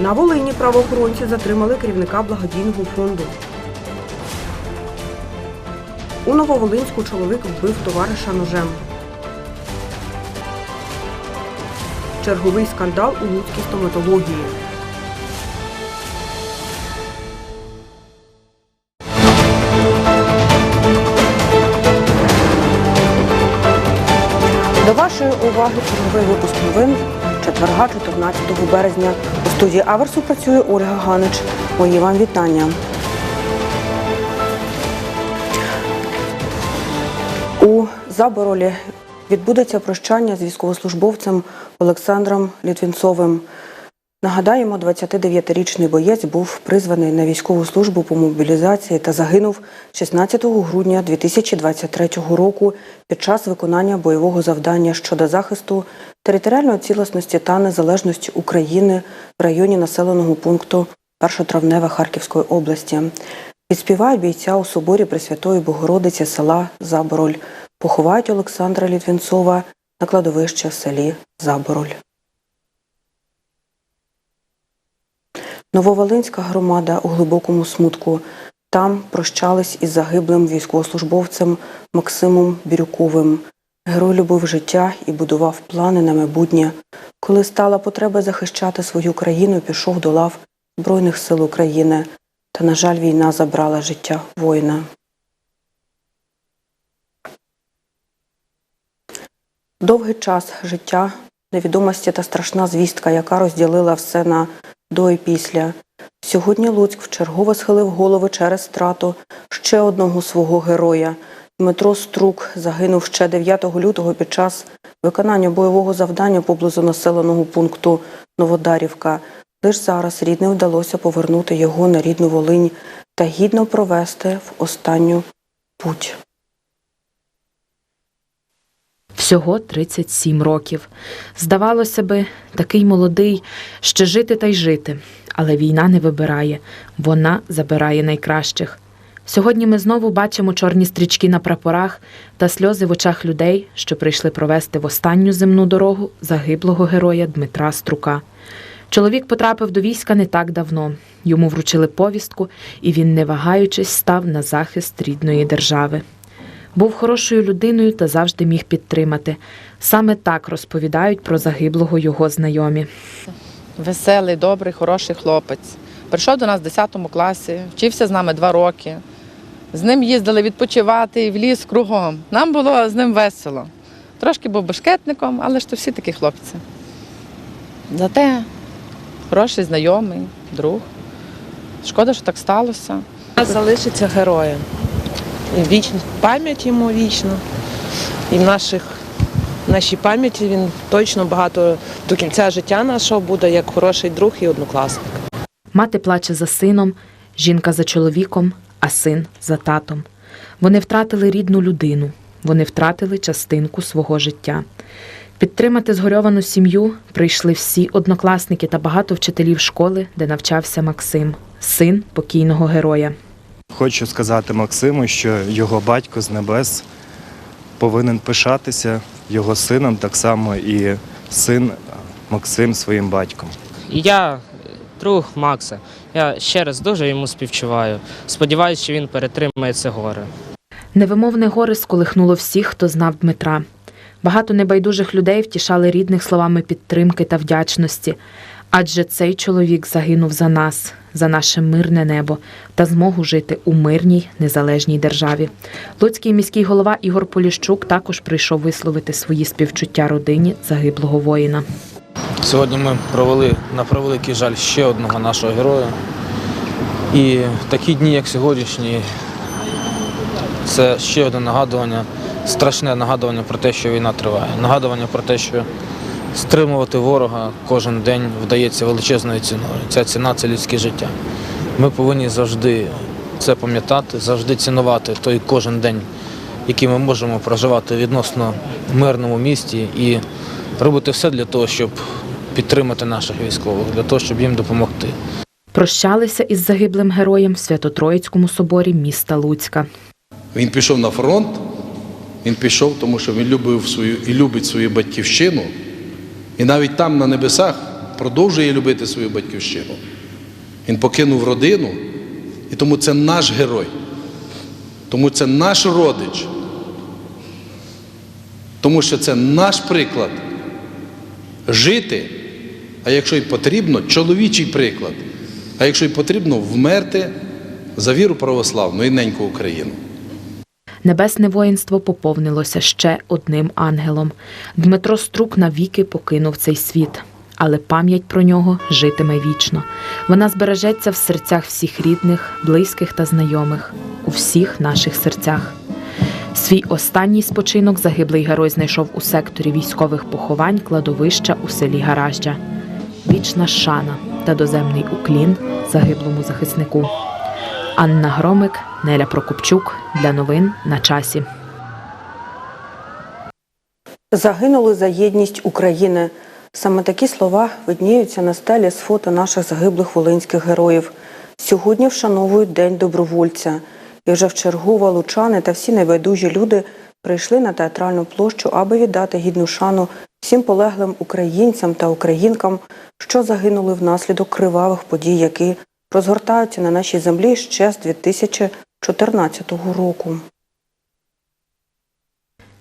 На Волині правоохоронці затримали керівника благодійного фонду. У Нововолинську чоловік вбив товариша ножем. Черговий скандал у Луцькій стоматології. До вашої уваги черговий випуск новин четверга, 14 березня. У студії Аверсу працює Ольга Ганич. Мої вам вітання. У Заборолі відбудеться прощання з військовослужбовцем Олександром Літвінцовим. Нагадаємо, 29-річний боєць був призваний на військову службу по мобілізації та загинув 16 грудня 2023 року під час виконання бойового завдання щодо захисту територіальної цілісності та незалежності України в районі населеного пункту Першотравневе Харківської області. Відспівають бійця у соборі Пресвятої Богородиці села Забороль. Поховають Олександра Літвінцова на кладовище в селі Забороль. Нововолинська громада у глибокому смутку. Там прощались із загиблим військовослужбовцем Максимом Бірюковим. Герой любив життя і будував плани на майбутнє. Коли стала потреба захищати свою країну, пішов до лав Збройних сил України. Та, на жаль, війна забрала життя воїна. Довгий час життя, невідомості та страшна звістка, яка розділила все на до і після. Сьогодні Луцьк вчергово схилив голови через страту ще одного свого героя. Дмитро Струк загинув ще 9 лютого під час виконання бойового завдання поблизу населеного пункту Новодарівка. Лиш зараз рідним вдалося повернути його на рідну Волинь та гідно провести в останню путь. Всього 37 років. Здавалося би, такий молодий, ще жити та й жити. Але війна не вибирає, вона забирає найкращих. Сьогодні ми знову бачимо чорні стрічки на прапорах та сльози в очах людей, що прийшли провести в останню земну дорогу загиблого героя Дмитра Струка. Чоловік потрапив до війська не так давно. Йому вручили повістку, і він, не вагаючись, став на захист рідної держави. Був хорошою людиною та завжди міг підтримати. Саме так розповідають про загиблого його знайомі. Веселий, добрий, хороший хлопець. Прийшов до нас в 10 класі, вчився з нами два роки. З ним їздили відпочивати в ліс кругом. Нам було з ним весело. Трошки був бешкетником, але ж то всі такі хлопці. Зате хороший знайомий, друг. Шкода, що так сталося. залишиться героєм. Вічна пам'ять йому вічна. І в наших, в нашій пам'яті він точно багато до кінця життя нашого буде як хороший друг і однокласник. Мати плаче за сином, жінка за чоловіком, а син за татом. Вони втратили рідну людину, вони втратили частинку свого життя. Підтримати згорьовану сім'ю прийшли всі однокласники та багато вчителів школи, де навчався Максим, син покійного героя. Хочу сказати Максиму, що його батько з небес повинен пишатися його сином, так само і син Максим своїм батьком. Я друг Макса. Я ще раз дуже йому співчуваю. Сподіваюся, що він перетримає це горе. Невимовне горе сколихнуло всіх, хто знав Дмитра. Багато небайдужих людей втішали рідних словами підтримки та вдячності. Адже цей чоловік загинув за нас, за наше мирне небо та змогу жити у мирній незалежній державі. Луцький міський голова Ігор Поліщук також прийшов висловити свої співчуття родині загиблого воїна. Сьогодні ми провели на превеликий жаль ще одного нашого героя. І такі дні, як сьогоднішні, це ще одне нагадування, страшне нагадування про те, що війна триває. Нагадування про те, що стримувати ворога кожен день вдається величезною ціною. Ця ціна це людське життя. Ми повинні завжди це пам'ятати, завжди цінувати той кожен день, який ми можемо проживати в відносно мирному місті і робити все для того, щоб підтримати наших військових, для того, щоб їм допомогти. Прощалися із загиблим героєм в Свято-Троїцькому соборі міста Луцька. Він пішов на фронт, він пішов, тому що він любив свою і любить свою батьківщину. І навіть там, на небесах, продовжує любити свою батьківщину. Він покинув родину, і тому це наш герой. Тому це наш родич. Тому що це наш приклад жити, а якщо й потрібно, чоловічий приклад. А якщо й потрібно, вмерти за віру православну і неньку Україну. Небесне воїнство поповнилося ще одним ангелом. Дмитро Струк навіки покинув цей світ, але пам'ять про нього житиме вічно. Вона збережеться в серцях всіх рідних, близьких та знайомих, у всіх наших серцях. Свій останній спочинок загиблий герой знайшов у секторі військових поховань кладовища у селі Гаражджа. Вічна шана та доземний уклін загиблому захиснику. Анна Громик, Неля Прокопчук для новин на часі. Загинули за єдність України. Саме такі слова видніються на стелі з фото наших загиблих волинських героїв. Сьогодні вшановують День добровольця. І вже в чергу лучани та всі найбайдужі люди прийшли на театральну площу, аби віддати гідну шану всім полеглим українцям та українкам, що загинули внаслідок кривавих подій, які розгортаються на нашій землі ще з 2014 року.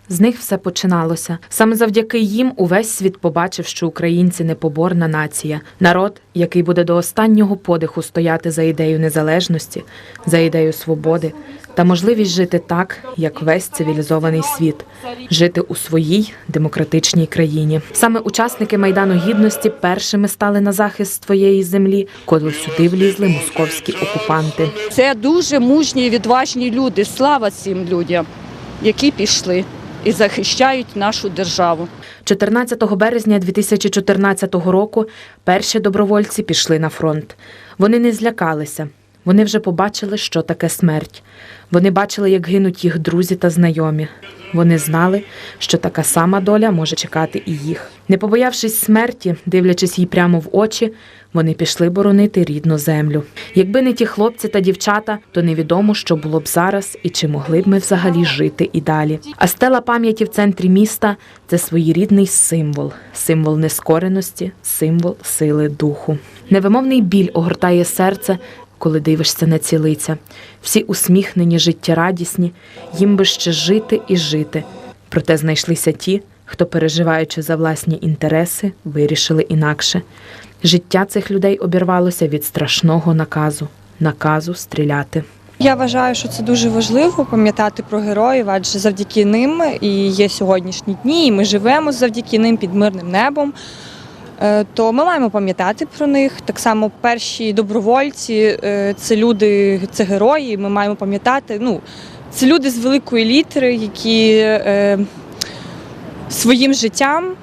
З них все починалося. Саме завдяки їм увесь світ побачив, що українці непоборна нація, народ, який буде до останнього подиху стояти за ідею незалежності, за ідею свободи та можливість жити так, як весь цивілізований світ, жити у своїй демократичній країні. Саме учасники майдану гідності першими стали на захист своєї землі, коли сюди влізли московські окупанти. Це дуже мужні відважні люди. Слава цим людям, які пішли і захищають нашу державу. 14 березня 2014 року перші добровольці пішли на фронт. Вони не злякалися. Вони вже побачили, що таке смерть. Вони бачили, як гинуть їх друзі та знайомі. Вони знали, що така сама доля може чекати і їх. Не побоявшись смерті, дивлячись їй прямо в очі, вони пішли боронити рідну землю. Якби не ті хлопці та дівчата, то невідомо, що було б зараз і чи могли б ми взагалі жити і далі. А стела пам'яті в центрі міста це своєрідний символ, символ нескореності, символ сили духу. Невимовний біль огортає серце, коли дивишся на ці. Всі усміхнені, життєрадісні, їм би ще жити і жити. Проте знайшлися ті, хто, переживаючи за власні інтереси, вирішили інакше. Життя цих людей обірвалося від страшного наказу наказу стріляти. Я вважаю, що це дуже важливо пам'ятати про героїв, адже завдяки ним і є сьогоднішні дні, і ми живемо завдяки ним під мирним небом. Е, То ми маємо пам'ятати про них. Так само перші добровольці е, це люди, це герої. Ми маємо пам'ятати. Ну, це люди з великої літери, які е, своїм життям,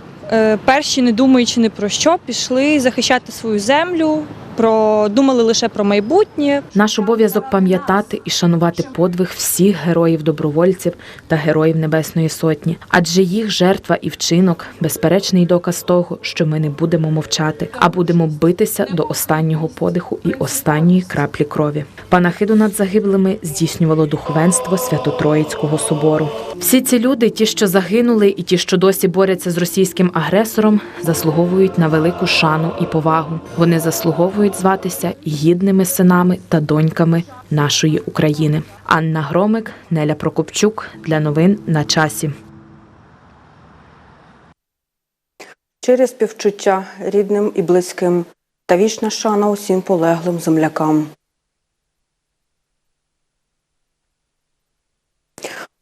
перші, не думаючи ні про що, пішли захищати свою землю, про думали лише про майбутнє, Наш обов'язок пам'ятати і шанувати подвиг всіх героїв-добровольців та героїв Небесної Сотні, адже їх жертва і вчинок безперечний доказ того, що ми не будемо мовчати, а будемо битися до останнього подиху і останньої краплі крові. Панахиду над загиблими здійснювало духовенство Свято-Троїцького собору. Всі ці люди, ті, що загинули, і ті, що досі борються з російським агресором, заслуговують на велику шану і повагу. Вони заслуговують зватися гідними синами та доньками нашої України. Анна Громик, Неля Прокопчук для новин на часі. Через співчуття рідним і близьким та вічна шана усім полеглим землякам.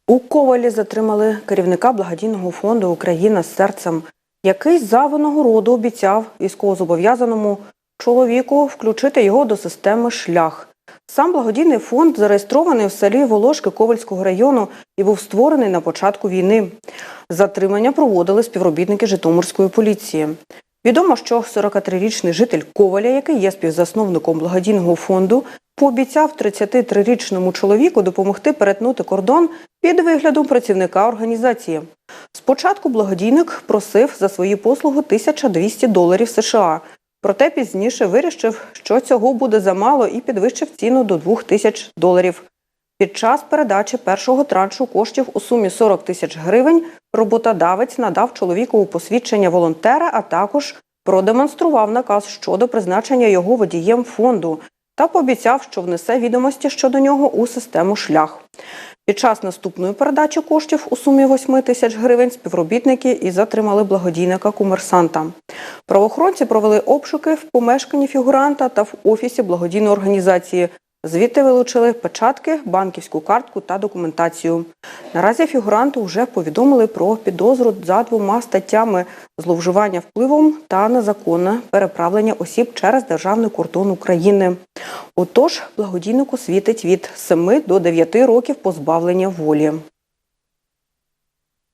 У Ковалі затримали керівника благодійного фонду Україна з серцем, який за винагороду обіцяв військовозобов'язаному чоловіку включити його до системи шлях. Сам благодійний фонд зареєстрований в селі Волошки Ковальського району і був створений на початку війни. Затримання проводили співробітники Житомирської поліції. Відомо, що 43-річний житель Коваля, який є співзасновником благодійного фонду, пообіцяв 33-річному чоловіку допомогти перетнути кордон під виглядом працівника організації. Спочатку благодійник просив за свої послуги 1200 доларів США. Проте пізніше вирішив, що цього буде замало і підвищив ціну до 2000 доларів. Під час передачі першого траншу коштів у сумі 40 тисяч гривень роботодавець надав чоловікову посвідчення волонтера, а також продемонстрував наказ щодо призначення його водієм фонду та пообіцяв, що внесе відомості щодо нього у систему шлях. Під час наступної передачі коштів у сумі 8 тисяч гривень співробітники і затримали благодійника комерсанта. Правоохоронці провели обшуки в помешканні фігуранта та в офісі благодійної організації. Звідти вилучили печатки, банківську картку та документацію. Наразі фігуранту вже повідомили про підозру за двома статтями зловживання впливом та незаконне переправлення осіб через державний кордон України. Отож, благодійнику світить від 7 до 9 років позбавлення волі.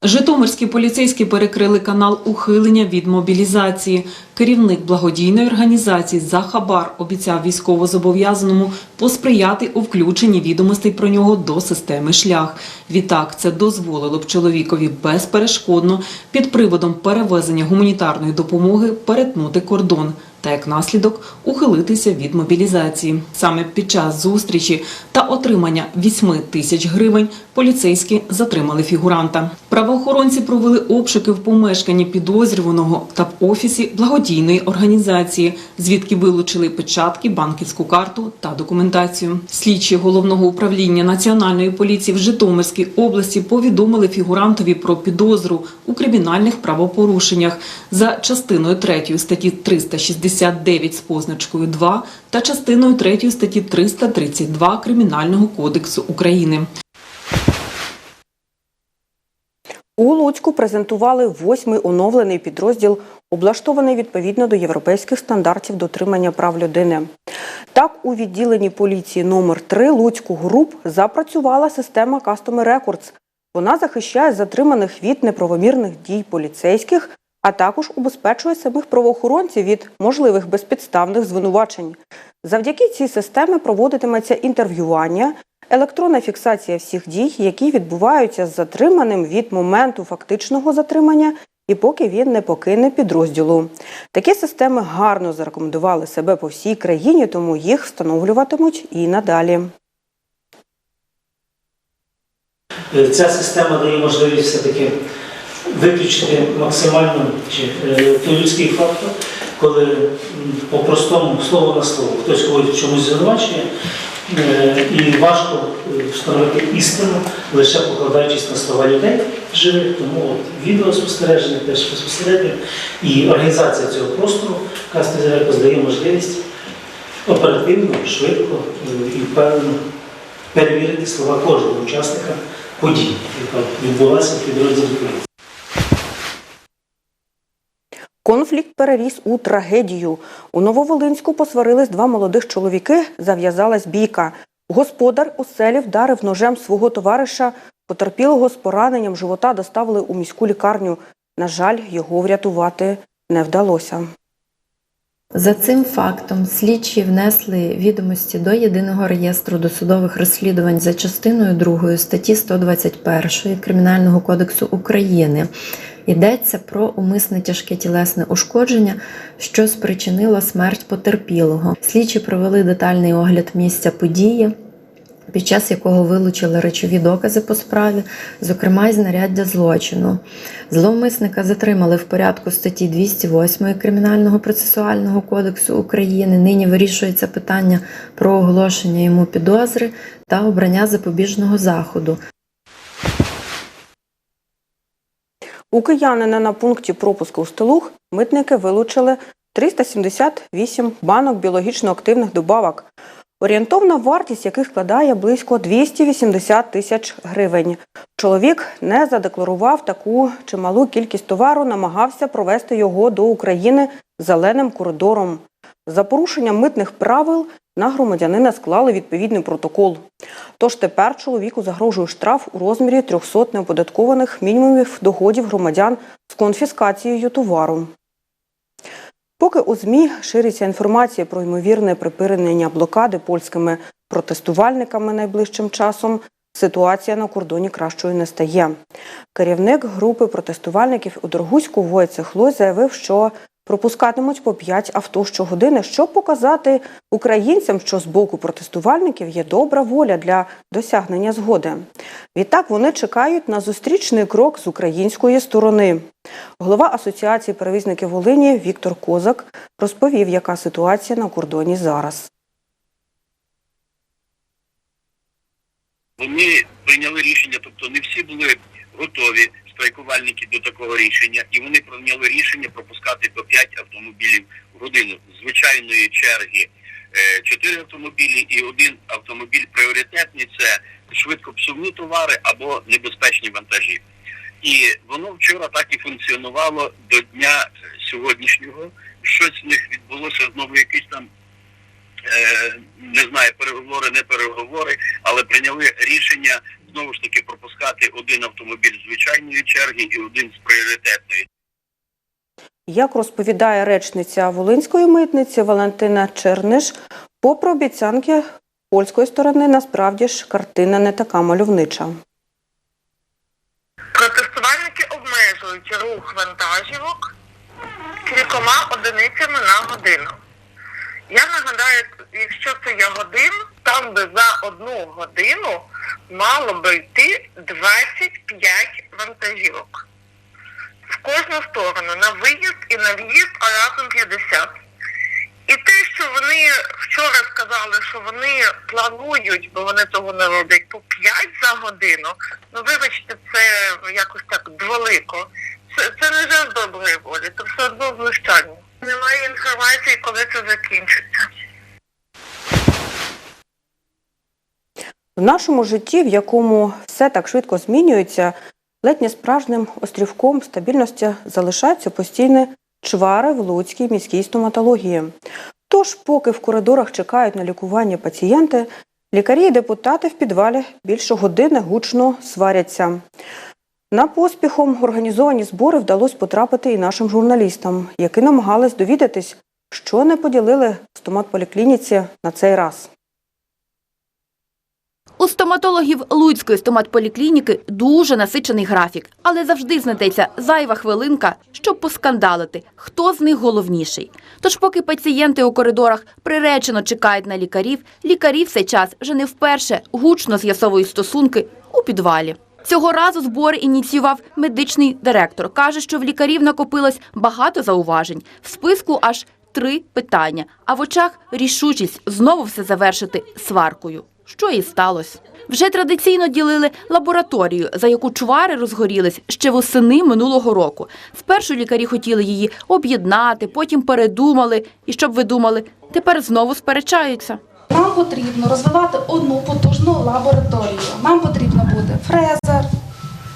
Житомирські поліцейські перекрили канал ухилення від мобілізації. Керівник благодійної організації за хабар обіцяв військовозобов'язаному посприяти у включенні відомостей про нього до системи шлях. Відтак це дозволило б чоловікові безперешкодно під приводом перевезення гуманітарної допомоги перетнути кордон та як наслідок ухилитися від мобілізації. Саме під час зустрічі та отримання 8 тисяч гривень поліцейські затримали фігуранта. Правоохоронці провели обшуки в помешканні підозрюваного та в офісі благодійної організації, звідки вилучили печатки, банківську карту та документацію. Слідчі головного управління національної поліції в Житомирській області повідомили фігурантові про підозру у кримінальних правопорушеннях за частиною 3 статті 369 з позначкою 2 та частиною 3 статті 332 Кримінального кодексу України. У Луцьку презентували восьмий оновлений підрозділ, облаштований відповідно до європейських стандартів дотримання прав людини. Так, у відділенні поліції номер 3 Луцьку груп запрацювала система Customer Records. Вона захищає затриманих від неправомірних дій поліцейських, а також убезпечує самих правоохоронців від можливих безпідставних звинувачень. Завдяки цій системі проводитиметься інтерв'ювання, електронна фіксація всіх дій, які відбуваються з затриманим від моменту фактичного затримання і поки він не покине підрозділу. Такі системи гарно зарекомендували себе по всій країні, тому їх встановлюватимуть і надалі. Е, Ця система дає можливість все-таки виключити максимально е, той людський фактор, коли по-простому слово на слово хтось когось чомусь звинувачує, і важко е, встановити істину, лише покладаючись на слова людей живих. Тому от відеоспостереження теж безпосередньо і організація цього простору Кастезерекос дає можливість оперативно, швидко е, і впевнено перевірити слова кожного учасника подій, яка відбулася в підрозділі поліції. Конфлікт переріс у трагедію. У Нововолинську посварились два молодих чоловіки, зав'язалась бійка. Господар у селі вдарив ножем свого товариша. Потерпілого з пораненням живота доставили у міську лікарню. На жаль, його врятувати не вдалося. За цим фактом слідчі внесли відомості до єдиного реєстру досудових розслідувань за частиною 2 статті 121 Кримінального кодексу України. Йдеться про умисне тяжке тілесне ушкодження, що спричинило смерть потерпілого. Слідчі провели детальний огляд місця події. Під час якого вилучили речові докази по справі, зокрема й знаряддя злочину. Зловмисника затримали в порядку статті 208 Кримінального процесуального кодексу України. Нині вирішується питання про оголошення йому підозри та обрання запобіжного заходу. У киянина на пункті пропуску в Столух митники вилучили 378 банок біологічно активних добавок, орієнтовна вартість яких складає близько 280 тисяч гривень. Чоловік не задекларував таку чималу кількість товару, намагався провести його до України зеленим коридором. За порушення митних правил на громадянина склали відповідний протокол. Тож тепер чоловіку загрожує штраф у розмірі 300 неоподаткованих мінімумів доходів громадян з конфіскацією товару. Поки у ЗМІ шириться інформація про ймовірне припинення блокади польськими протестувальниками найближчим часом, ситуація на кордоні кращою не стає. Керівник групи протестувальників у Дорогуську Войцех Лой заявив, що пропускатимуть по 5 авто щогодини, щоб показати українцям, що з боку протестувальників є добра воля для досягнення згоди. Відтак вони чекають на зустрічний крок з української сторони. Голова Асоціації перевізників Волині Віктор Козак розповів, яка ситуація на кордоні зараз. Вони прийняли рішення, тобто не всі були готові страйкувальники до такого рішення, і вони прийняли рішення пропускати по 5 автомобілів в годину. Звичайної черги 4 автомобілі і один автомобіль пріоритетний це швидкопсувні товари або небезпечні вантажі. І воно вчора так і функціонувало до дня е, сьогоднішнього. Щось в них відбулося знову якісь там е, не знаю, переговори, не переговори, але прийняли рішення знову ж таки пропускати один автомобіль звичайної черги і один з пріоритетної. Як розповідає речниця Волинської митниці Валентина Черниш, попри обіцянки польської сторони, насправді ж картина не така мальовнича. Протестувальники обмежують рух вантажівок кількома одиницями на годину. Я нагадаю, якщо це є годин, там би за одну годину мало би йти 25 вантажівок. В кожну сторону, на виїзд і на в'їзд, а разом 50. І те, що вони вчора сказали, що вони планують, бо вони того не роблять, по 5 за годину, ну вибачте, це якось так дволико. Це, це не жест доброї волі, це все одно знущання. Немає інформації, коли це закінчиться. В нашому житті, в якому все так швидко змінюється, ледь не справжнім острівком стабільності залишаються постійні чвари в Луцькій міській стоматології. Тож, поки в коридорах чекають на лікування пацієнти, лікарі і депутати в підвалі більше години гучно сваряться. На поспіхом організовані збори вдалося потрапити і нашим журналістам, які намагались довідатись, що не поділили в стоматполіклініці на цей раз. У стоматологів Луцької стоматполіклініки дуже насичений графік, але завжди знайдеться зайва хвилинка, щоб поскандалити, хто з них головніший. Тож, поки пацієнти у коридорах приречено чекають на лікарів, лікарі в цей час вже не вперше гучно з'ясовують стосунки у підвалі. Цього разу збори ініціював медичний директор. Каже, що в лікарів накопилось багато зауважень. В списку аж три питання, а в очах рішучість знову все завершити сваркою. Що і сталося. Вже традиційно ділили лабораторію, за яку чвари розгорілись ще восени минулого року. Спершу лікарі хотіли її об'єднати, потім передумали. І щоб ви думали, тепер знову сперечаються. Нам потрібно розвивати одну потужну лабораторію. Нам потрібно буде фрезер,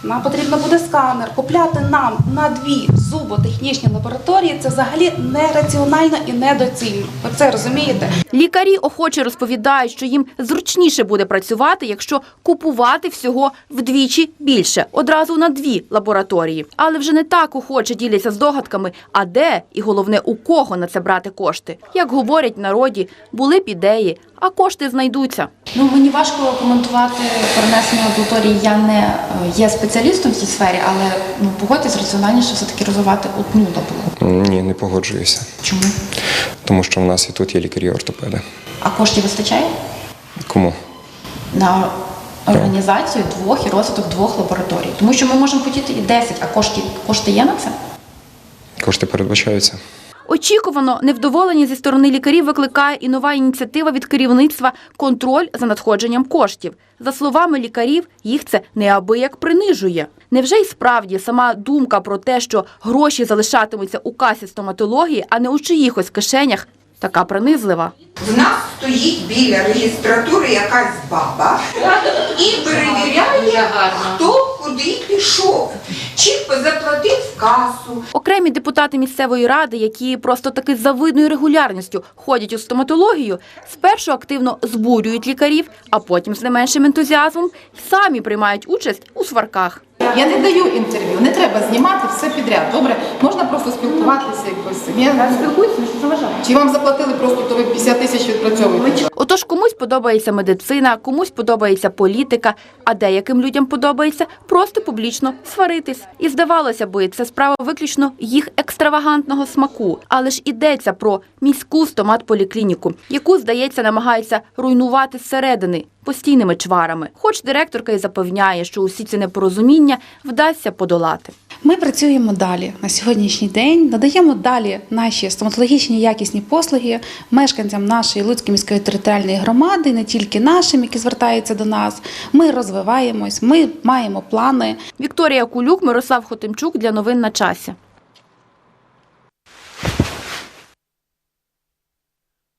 нам потрібно буде сканер. Купляти нам на дві зуботехнічні лабораторії це взагалі нераціонально і недоцільно. Ви це розумієте? Лікарі охоче розповідають, що їм зручніше буде працювати, якщо купувати всього вдвічі більше, одразу на дві лабораторії. Але вже не так охоче діляться здогадками, а де і головне у кого на це брати кошти. Як говорять в народі, були б ідеї, а кошти знайдуться. Ну мені важко коментувати перенесення лабораторії. Я не е, є спеціалістом в цій сфері, але ну погодьтесь раціональніше все таки розвивати одну лабораторію. Ні, не погоджуюся. Чому? Тому що в нас і тут є лікарі-ортопеди. А коштів вистачає Кому? на організацію двох і розвиток двох лабораторій? Тому що ми можемо хотіти і 10, а кошти, кошти є на це? Кошти передбачаються. Очікувано, невдоволення зі сторони лікарів викликає і нова ініціатива від керівництва контроль за надходженням коштів. За словами лікарів, їх це неабияк принижує. Невже й справді сама думка про те, що гроші залишатимуться у касі стоматології, а не у чиїхось кишенях, така принизлива? В нас стоїть біля реєстратури якась баба і перевіряє, хто куди пішов, чи заплатив в касу. Окремі депутати місцевої ради, які просто таки з завидною регулярністю ходять у стоматологію, спершу активно збурюють лікарів, а потім з не меншим ентузіазмом самі приймають участь у сварках. Я я не даю інтерв'ю, не треба знімати все підряд. Добре, можна просто спілкуватися якось. Я спілкуюся, що заважає. Чи вам заплатили просто, то ви 50 тисяч відпрацьовуєте? Отож, комусь подобається медицина, комусь подобається політика, а деяким людям подобається просто публічно сваритись. І здавалося би, це справа виключно їх екстравагантного смаку. Але ж ідеться про міську стомат-поліклініку, яку, здається, намагаються руйнувати зсередини постійними чварами. Хоч директорка і запевняє, що усі ці непорозуміння вдасться подолати. Ми працюємо далі на сьогоднішній день, надаємо далі наші стоматологічні якісні послуги мешканцям нашої Луцької міської територіальної громади, не тільки нашим, які звертаються до нас. Ми розвиваємось, ми маємо плани. Вікторія Кулюк, Мирослав Хотимчук для новин на часі.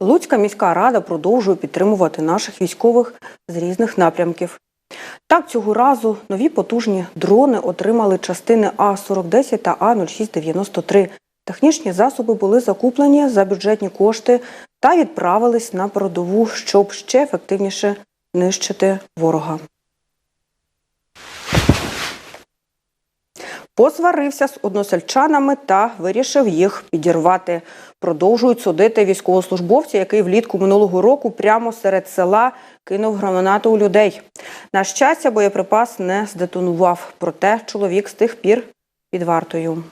Луцька міська рада продовжує підтримувати наших військових з різних напрямків. Так, цього разу нові потужні дрони отримали частини А-4010 та А-0693. Технічні засоби були закуплені за бюджетні кошти та відправились на передову, щоб ще ефективніше нищити ворога. Посварився з односельчанами та вирішив їх підірвати. Продовжують судити військовослужбовця, який влітку минулого року прямо серед села кинув гранату у людей. На щастя, боєприпас не здетонував, проте чоловік з тих пір під вартою.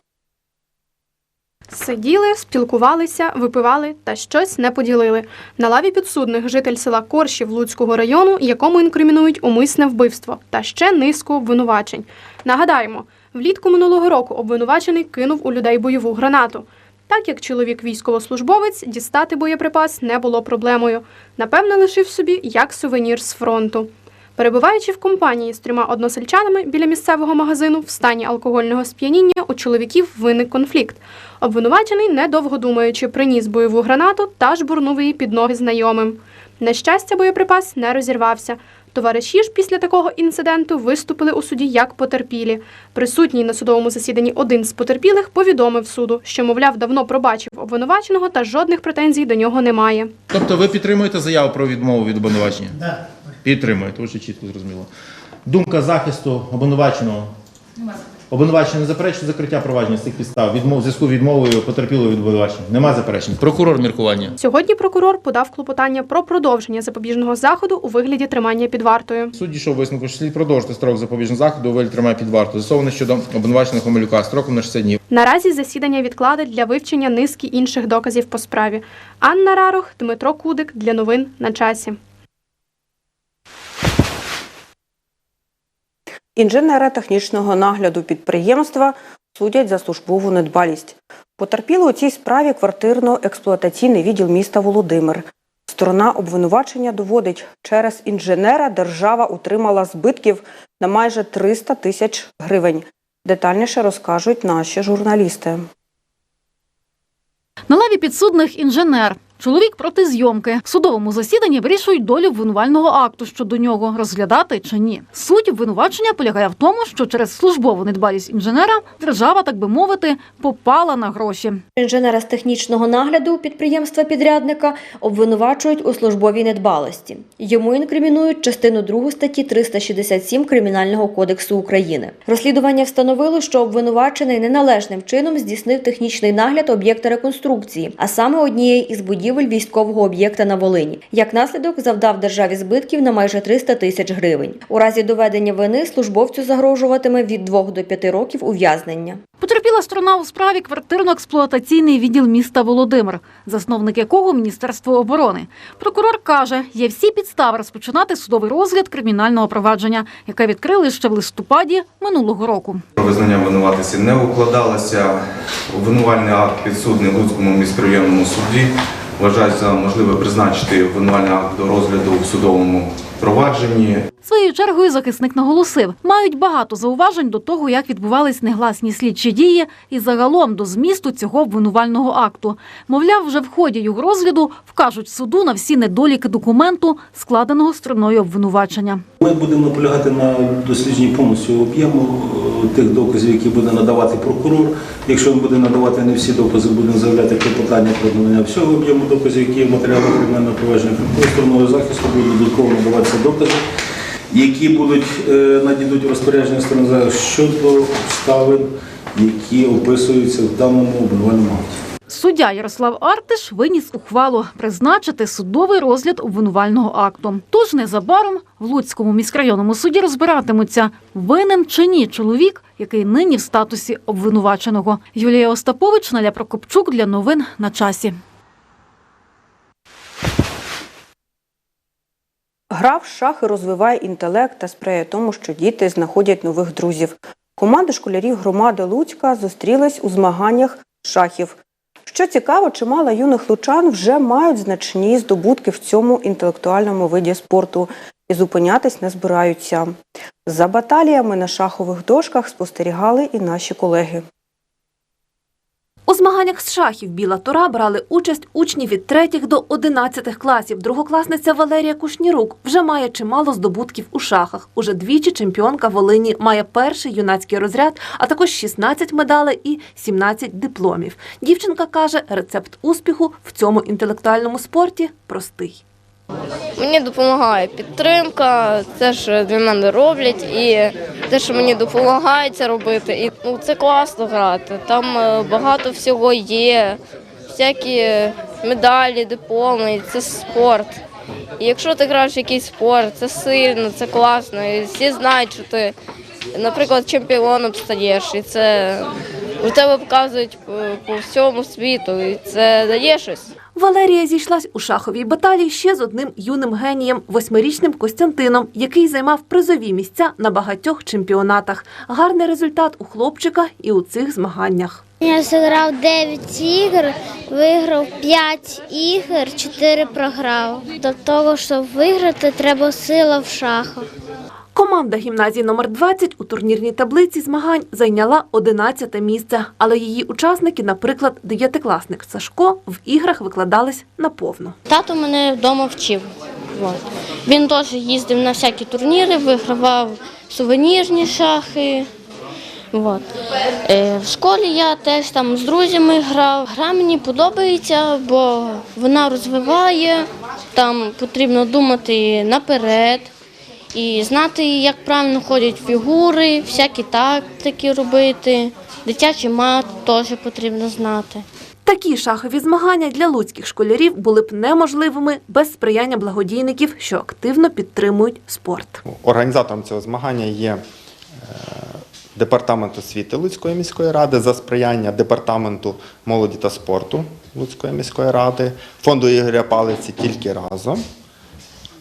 Сиділи, спілкувалися, випивали та щось не поділили. На лаві підсудних житель села Коршів Луцького району, якому інкримінують умисне вбивство та ще низку обвинувачень. Нагадаємо, влітку минулого року обвинувачений кинув у людей бойову гранату. Так як чоловік військовослужбовець, дістати боєприпас не було проблемою. Напевно, лишив собі як сувенір з фронту. Перебуваючи в компанії з трьома односельчанами біля місцевого магазину в стані алкогольного сп'яніння, у чоловіків виник конфлікт. Обвинувачений, недовго думаючи, приніс бойову гранату та жбурнув її під ноги знайомим. На щастя, боєприпас не розірвався. Товариші ж після такого інциденту виступили у суді як потерпілі. Присутній на судовому засіданні один з потерпілих повідомив суду, що, мовляв, давно пробачив обвинуваченого та жодних претензій до нього немає. Тобто ви підтримуєте заяву про відмову від обвинувачення? Да. Підтримуєте, дуже чітко зрозуміло. Думка захисту обвинуваченого. Обвинувачення не заперечує закриття провадження з цих підстав. Відмов, зв'язку відмовою потерпілого від обвинувачення. Нема заперечень. Прокурор міркування. Сьогодні прокурор подав клопотання про продовження запобіжного заходу у вигляді тримання під вартою. Суд дійшов висновку, що слід продовжити строк запобіжного заходу у вигляді тримання під варту. Засовано щодо обвинуваченого Хомелюка строком на 60 днів. Наразі засідання відкладуть для вивчення низки інших доказів по справі. Анна Рарох, Дмитро Кудик для новин на часі. Інженера технічного нагляду підприємства судять за службову недбалість. Потерпіли у цій справі квартирно-експлуатаційний відділ міста Володимир. Сторона обвинувачення доводить, через інженера держава утримала збитків на майже 300 тисяч гривень. Детальніше розкажуть наші журналісти. На лаві підсудних інженер. Чоловік проти зйомки. В судовому засіданні вирішують долю обвинувального акту щодо нього, розглядати чи ні. Суть обвинувачення полягає в тому, що через службову недбалість інженера держава, так би мовити, попала на гроші. Інженера з технічного нагляду підприємства підрядника обвинувачують у службовій недбалості. Йому інкримінують частину 2 статті 367 Кримінального кодексу України. Розслідування встановило, що обвинувачений неналежним чином здійснив технічний нагляд об'єкта реконструкції, а саме однієї із будівель військового об'єкта на Волині. Як наслідок завдав державі збитків на майже 300 тисяч гривень. У разі доведення вини службовцю загрожуватиме від 2 до 5 років ув'язнення. Потерпіла сторона у справі квартирно-експлуатаційний відділ міста Володимир, засновник якого Міністерство оборони. Прокурор каже, є всі підстави розпочинати судовий розгляд кримінального провадження, яке відкрили ще в листопаді минулого року. Визнання винуватості не укладалося. Обвинувальний акт підсудний Луцькому міськрайонному суді. Вважаю за можливе призначити обвинувальний акт до розгляду в судовому провадженні. Своєю чергою захисник наголосив, мають багато зауважень до того, як відбувались негласні слідчі дії, і загалом до змісту цього обвинувального акту. Мовляв, вже в ході його розгляду вкажуть суду на всі недоліки документу, складеного стороною обвинувачення. Ми будемо наполягати на дослідженні повністю об'єму тих доказів, які буде надавати прокурор. Якщо він буде надавати не всі докази, будемо заявляти клопотання про надання всього об'єму доказів, які є в матеріалах кримінального провадження. Стороною захисту будуть додатково надаватися докази. які будуть е, надійдуть розпорядження сторони щодо обставин, які описуються в даному обвинувальному акті. Суддя Ярослав Артиш виніс ухвалу призначити судовий розгляд обвинувального акту. Тож незабаром в Луцькому міськрайонному суді розбиратимуться, винен чи ні чоловік, який нині в статусі обвинуваченого. Юлія Остапович, Наля Прокопчук для новин на часі. Гра в шахи розвиває інтелект та сприяє тому, що діти знаходять нових друзів. Команди школярів громади Луцька зустрілись у змаганнях шахів. Що цікаво, чимало юних лучан вже мають значні здобутки в цьому інтелектуальному виді спорту і зупинятись не збираються. За баталіями на шахових дошках спостерігали і наші колеги. У змаганнях з шахів Біла Тора брали участь учні від 3 до 11 класів. Другокласниця Валерія Кушнірук вже має чимало здобутків у шахах. Уже двічі чемпіонка Волині має перший юнацький розряд, а також 16 медалей і 17 дипломів. Дівчинка каже, рецепт успіху в цьому інтелектуальному спорті простий. Мені допомагає підтримка, те, що для мене роблять, і те, що мені допомагають це робити. І ну, це класно грати. Там е, багато всього є, всякі медалі, дипломи, це спорт. І якщо ти граєш в якийсь спорт, це сильно, це класно. І всі знають, що ти, наприклад, чемпіоном стаєш, і це у тебе показують по, по всьому світу, і це дає щось. Валерія зійшлась у шаховій баталії ще з одним юним генієм, восьмирічним Костянтином, який займав призові місця на багатьох чемпіонатах. Гарний результат у хлопчика і у цих змаганнях. Я зіграв 9 ігор, виграв 5 ігор, 4 програв. До того, щоб виграти, треба сила в шахах. Команда гімназії номер 20 у турнірній таблиці змагань зайняла 11 місце, але її учасники, наприклад, дев'ятикласник Сашко, в іграх викладались наповну. Тато мене вдома вчив. Він теж їздив на всякі турніри, вигравав сувенірні шахи. От. Е, в школі я теж там з друзями грав. Гра мені подобається, бо вона розвиває, там потрібно думати наперед і знати, як правильно ходять фігури, всякі тактики робити. Дитячий мат теж потрібно знати. Такі шахові змагання для луцьких школярів були б неможливими без сприяння благодійників, що активно підтримують спорт. Організатором цього змагання є е, департамент освіти Луцької міської ради за сприяння департаменту молоді та спорту Луцької міської ради, фонду Ігоря Палиці тільки разом.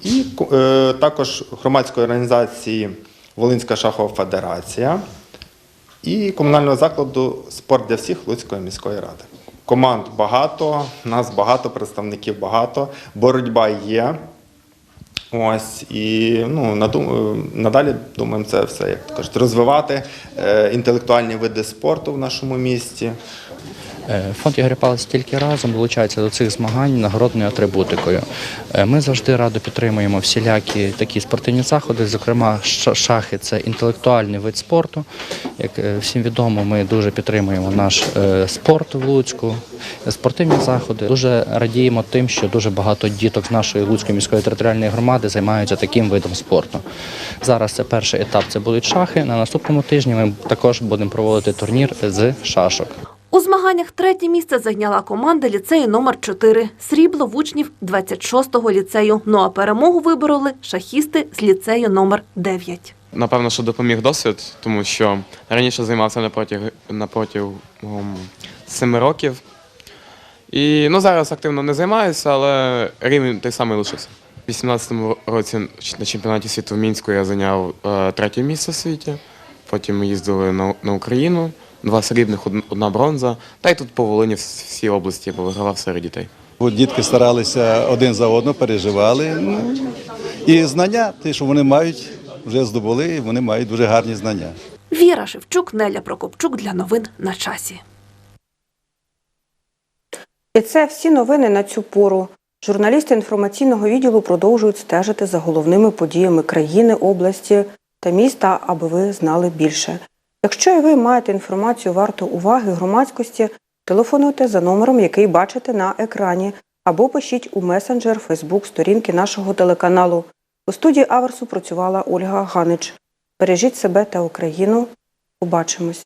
І е, також громадської організації Волинська шахова федерація і комунального закладу Спорт для всіх Луцької міської ради. Команд багато, нас багато, представників багато, боротьба є. Ось і ну надалі думаємо це все, як кажуть, розвивати е, інтелектуальні види спорту в нашому місті. Е, Фонд Ігоря Палець тільки разом долучається до цих змагань нагородною атрибутикою. Е, Ми завжди радо підтримуємо всілякі такі спортивні заходи. Зокрема, шахи це інтелектуальний вид спорту. Як е, всім відомо, ми дуже підтримуємо наш спорт в Луцьку, спортивні заходи. Дуже радіємо тим, що дуже багато діток з нашої Луцької міської територіальної громади займаються таким видом спорту. Зараз це перший етап, це будуть шахи. На наступному тижні ми також будемо проводити турнір з шашок. У змаганнях третє місце зайняла команда ліцею номер 4 Срібло в учнів 26-го ліцею. Ну а перемогу вибороли шахісти з ліцею номер 9. Напевно, що допоміг досвід, тому що раніше займався напроти, напроти семи років. І ну, зараз активно не займаюся, але рівень той самий лишився. У 2018 році на чемпіонаті світу в Мінську я зайняв е, третє місце в світі. Потім ми їздили на Україну, два срібних, одна бронза. Та й тут по Волині всі області повигравав серед дітей. Дітки старалися один за одного, переживали. Ну, і знання, те, що вони мають, вже здобули, і вони мають дуже гарні знання. Віра Шевчук, Неля Прокопчук для новин на часі. І це всі новини на цю пору. Журналісти інформаційного відділу продовжують стежити за головними подіями країни, області та міста, аби ви знали більше. Якщо і ви маєте інформацію варту уваги громадськості, телефонуйте за номером, який бачите на екрані, або пишіть у месенджер Фейсбук сторінки нашого телеканалу. У студії Аверсу працювала Ольга Ганич. Бережіть себе та Україну. Побачимось.